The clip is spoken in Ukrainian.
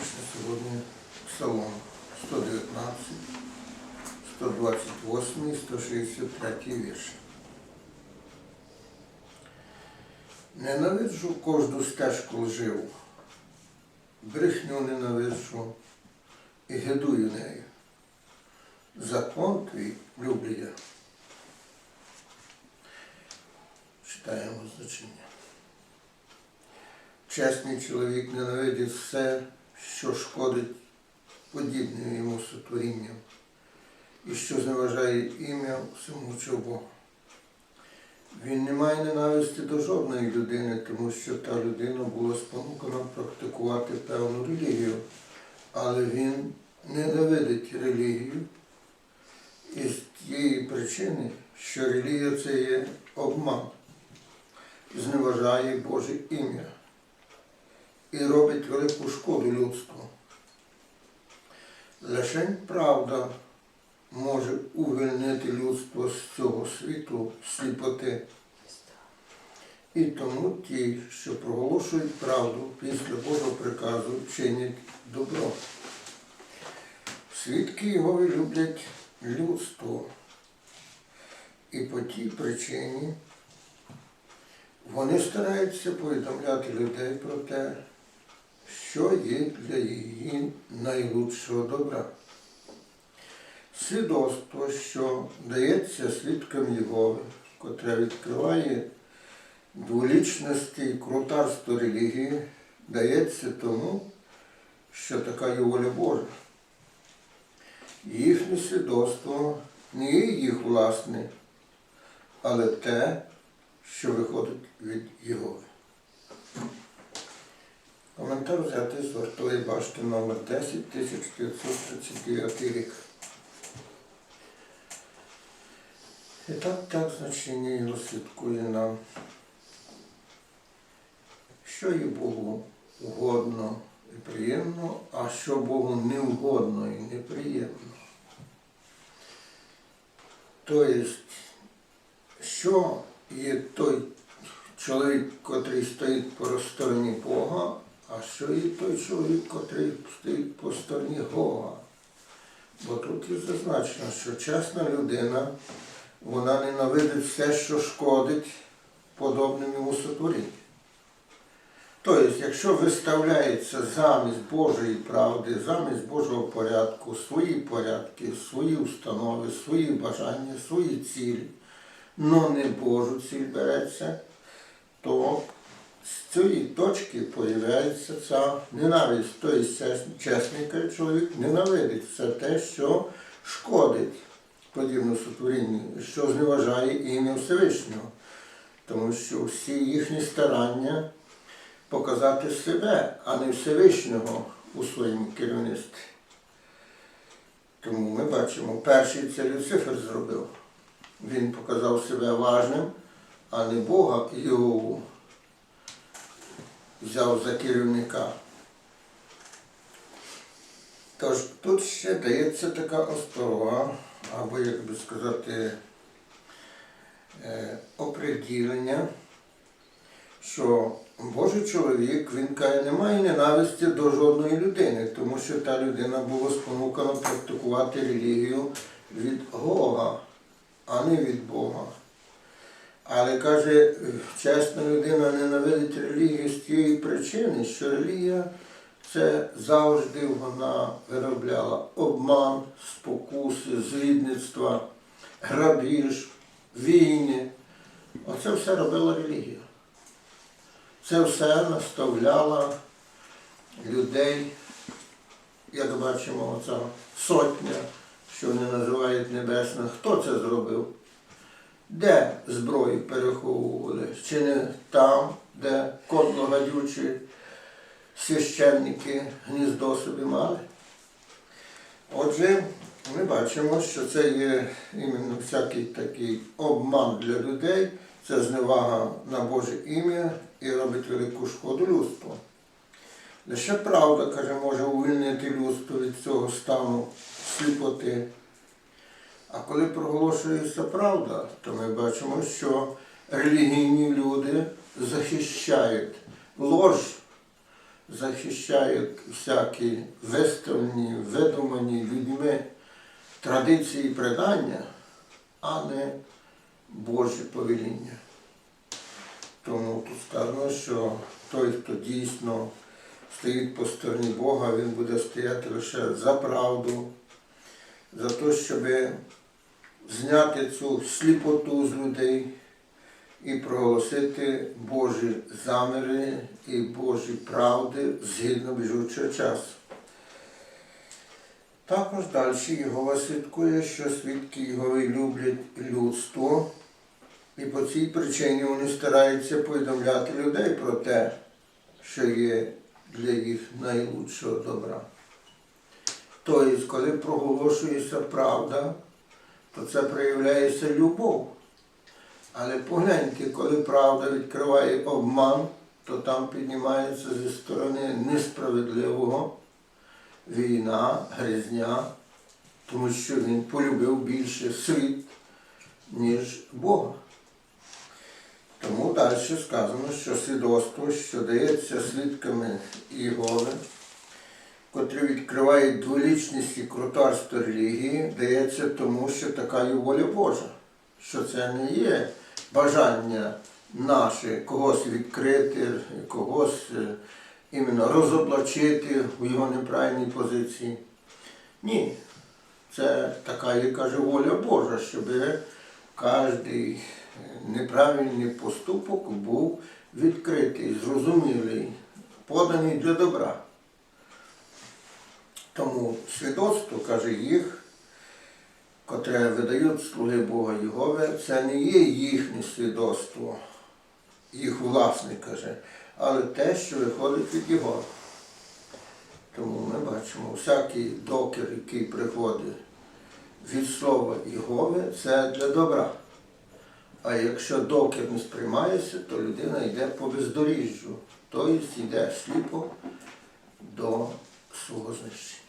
Більше сьогодні Псалом 119, 128, 163 вірш. Ненавиджу кожну стежку лживу, брехню ненавиджу і гидую нею. Закон твій люблю я. Читаємо значення. Чесний чоловік ненавидить все, що шкодить подібним йому сотворінням і що зневажає ім'я всемучого Бога. Він не має ненависті до жодної людини, тому що та людина була спонукана практикувати певну релігію, але він ненавидить релігію із тієї причини, що релігія це є обман, зневажає Боже ім'я і робить велику шкоду людству. Лишень правда може увільнити людство з цього світу сліпоти. І тому ті, що проголошують правду після Божого приказу, чинять добро. Свідки його люблять людство. І по тій причині вони стараються повідомляти людей про те, що є для її найлучшого добра. Свідоцтво, що дається свідкам Єгови, котре відкриває дволічності і крутарство релігії, дається тому, що така є воля Божа. Їхнє свідоцтво не є їх власне, але те, що виходить від Єгови. Коментар взятий з вартової башти номер 10 1539 рік. І так, так значення його слідкує нам. Що є Богу угодно і приємно, а що Богу не угодно і неприємно. Тобто, що є той чоловік, котрий стоїть по стороні Бога, а що є той чоловік, котрий стоїть по стороні Бога. Бо тут є зазначено, що чесна людина, вона ненавидить все, що шкодить подобним йому сотворінню. Тобто, якщо виставляється замість Божої правди, замість Божого порядку, свої порядки, свої установи, свої бажання, свої цілі, но не Божу ціль береться, то з цієї точки появляється ця ненависть. Тобто чесний чоловік ненавидить все те, що шкодить подібно сотворінню, що зневажає ім'я Всевишнього. Тому що всі їхні старання показати себе, а не Всевишнього у своєму керівництві. Тому ми бачимо, перший це Люцифер зробив. Він показав себе важним, а не Бога його взяв за керівника. Тож тут ще дається така осторога, або, як би сказати, е, оприділення, що Божий чоловік, він каже, не має ненависті до жодної людини, тому що та людина була спонукана практикувати релігію від Бога, а не від Бога. Але каже, чесна людина ненавидить релігію з тієї причини, що релігія це завжди вона виробляла обман, спокуси, злідництва, грабіж, війни. Оце все робила релігія. Це все наставляла людей, як бачимо, оця сотня, що вони називають небесна. Хто це зробив? Де зброю переховували? Чи не там, де кодло гадючі священники гніздо собі мали? Отже, ми бачимо, що це є іменно всякий такий обман для людей, це зневага на Боже ім'я і робить велику шкоду людству. Лише правда, каже, може увільнити людство від цього стану сліпоти. А коли проголошується правда, то ми бачимо, що релігійні люди захищають лож, захищають всякі виставлені, видумані людьми традиції і предання, а не Боже повеління. Тому тут сказано, що той, хто дійсно стоїть по стороні Бога, він буде стояти лише за правду, за те, щоб зняти цю сліпоту з людей і проголосити Божі заміри і Божі правди згідно біжучого часу. Також далі Єгова свідкує, що свідки Єгови люблять людство, і по цій причині вони стараються повідомляти людей про те, що є для їх найлучшого добра. Тобто, коли проголошується правда, то це проявляється любов. Але погляньте, коли правда відкриває обман, то там піднімається зі сторони несправедливого війна, гризня, тому що він полюбив більше світ, ніж Бога. Тому далі сказано, що свідоцтво, що дається свідками Єгови, котрі відкривають дволічність і крутарство релігії, дається тому, що така є воля Божа, що це не є бажання наше когось відкрити, когось е, іменно розоблачити у його неправильній позиції. Ні, це така є, каже, воля Божа, щоб кожен неправильний поступок був відкритий, зрозумілий, поданий для добра. Тому свідоцтво, каже, їх, котре видають слуги Бога Єгови, це не є їхнє свідоцтво, їх власне, каже, але те, що виходить від Єгови. Тому ми бачимо, всякий докір, який приходить від слова Єгови, це для добра. А якщо докір не сприймається, то людина йде по бездоріжжю, тобто йде сліпо до свого знищення.